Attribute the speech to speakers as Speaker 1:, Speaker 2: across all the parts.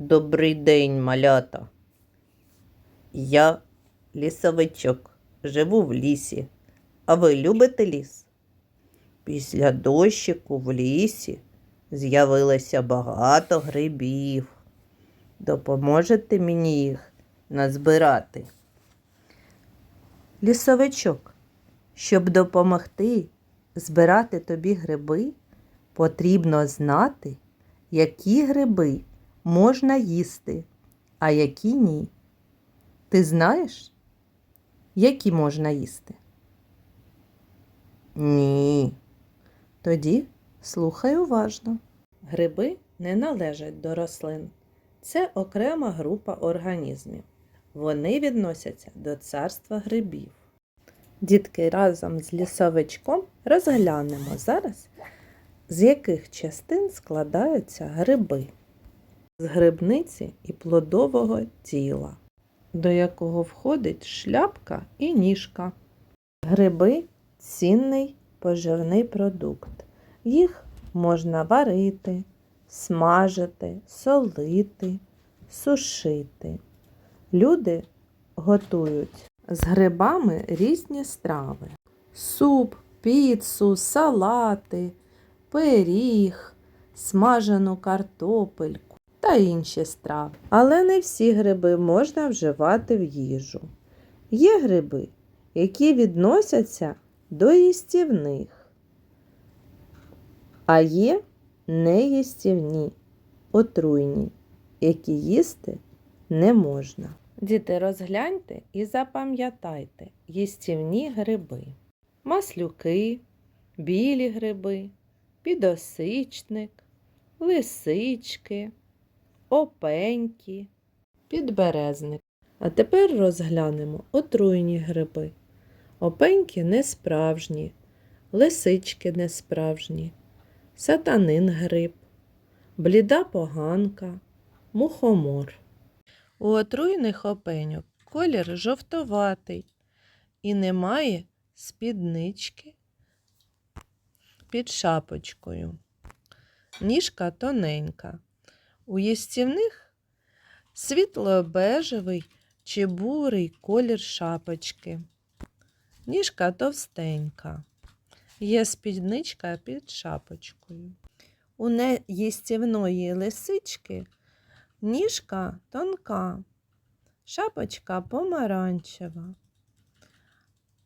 Speaker 1: Добрий день, малята. Я лісовичок, живу в лісі. А ви любите ліс? Після дощику в лісі з'явилося багато грибів. Допоможете мені їх назбирати? Лісовичок, щоб допомогти збирати тобі гриби, потрібно знати, які гриби можна їсти, а які ні. Ти знаєш, які можна їсти? Ні. Тоді слухай уважно. Гриби не належать до рослин. Це окрема група організмів. Вони відносяться до царства грибів. Дітки разом з лісовичком розглянемо зараз, з яких частин складаються гриби. З грибниці і плодового тіла, до якого входить шляпка і ніжка. Гриби цінний поживний продукт. Їх можна варити, смажити, солити, сушити. Люди готують з грибами різні страви: суп, піцу, салати, пиріг, смажену картопельку та інші страви. Але не всі гриби можна вживати в їжу. Є гриби, які відносяться до їстівних, а є неїстівні, отруйні, які їсти не можна. Діти, розгляньте і запам'ятайте їстівні гриби, маслюки, білі гриби, підосичник, лисички, опеньки, підберезник. А тепер розглянемо отруйні гриби. Опеньки несправжні, лисички несправжні, сатанин гриб, бліда поганка, мухомор. У отруйних опеньок колір жовтоватий і немає спіднички під шапочкою. Ніжка тоненька. У їстівних світло-бежевий чи бурий колір шапочки. Ніжка товстенька. Є спідничка під шапочкою. У неїстівної лисички ніжка тонка, шапочка помаранчева.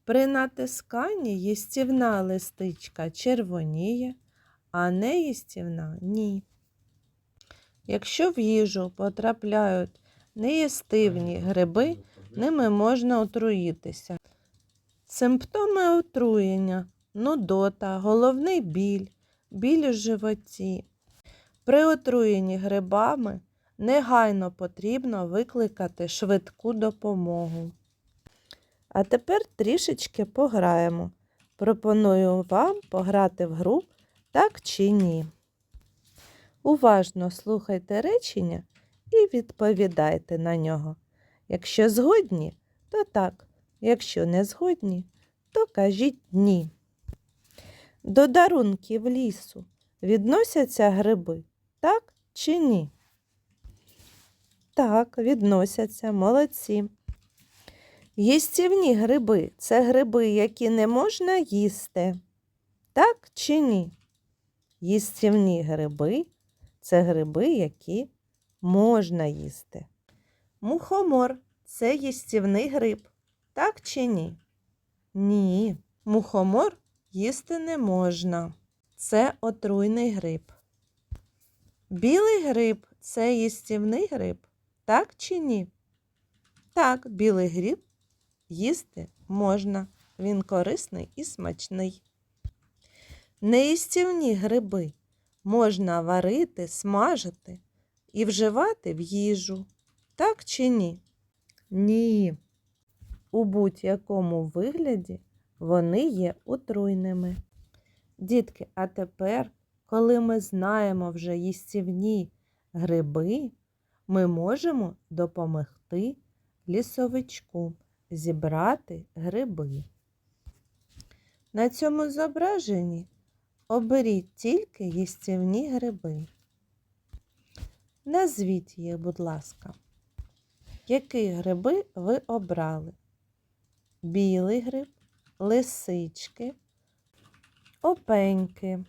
Speaker 1: При натисканні їстівна листичка червоніє, а неїстівна ні. Якщо в їжу потрапляють неїстивні гриби, ними можна отруїтися. Симптоми отруєння, нудота, головний біль, біль у животі. При отруєнні грибами негайно потрібно викликати швидку допомогу. А тепер трішечки пограємо. Пропоную вам пограти в гру так чи ні. Уважно слухайте речення і відповідайте на нього. Якщо згодні, то так. Якщо не згодні, то кажіть ні. До дарунків лісу відносяться гриби, так чи ні? Так, відносяться, молодці. Їстівні гриби це гриби, які не можна їсти. Так чи ні? Їстівні гриби це гриби, які можна їсти. Мухомор це їстівний гриб. Так чи ні? Ні. Мухомор їсти не можна. Це отруйний гриб. Білий гриб це їстівний гриб. Так чи ні? Так, білий гриб їсти можна. Він корисний і смачний. Неїстівні гриби можна варити, смажити і вживати в їжу. Так чи ні? Ні. У будь-якому вигляді вони є отруйними. Дітки, а тепер, коли ми знаємо вже їстівні гриби, ми можемо допомогти лісовичку зібрати гриби. На цьому зображенні оберіть тільки їстівні гриби. Назвіть їх, будь ласка. Які гриби ви обрали? Білий гриб, лисички, опеньки.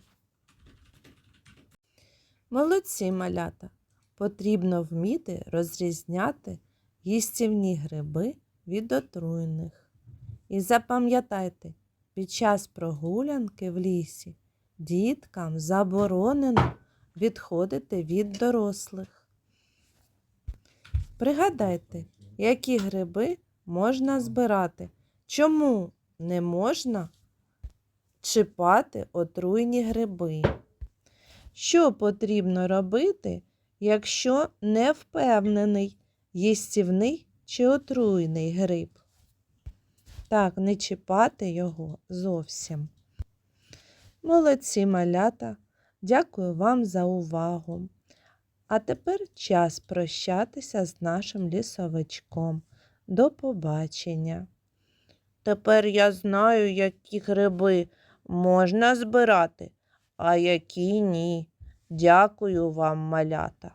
Speaker 1: Молодці малята. Потрібно вміти розрізняти їстівні гриби від отруйних. І запам'ятайте, під час прогулянки в лісі діткам заборонено відходити від дорослих. Пригадайте, які гриби можна збирати, чому не можна чіпати отруйні гриби. Що потрібно робити, якщо не впевнений, їстівний чи отруйний гриб? Так, не чіпати його зовсім. Молодці малята, дякую вам за увагу. А тепер час прощатися з нашим лісовичком. До побачення. Тепер я знаю, які гриби можна збирати, а які ні. Дякую вам, малята.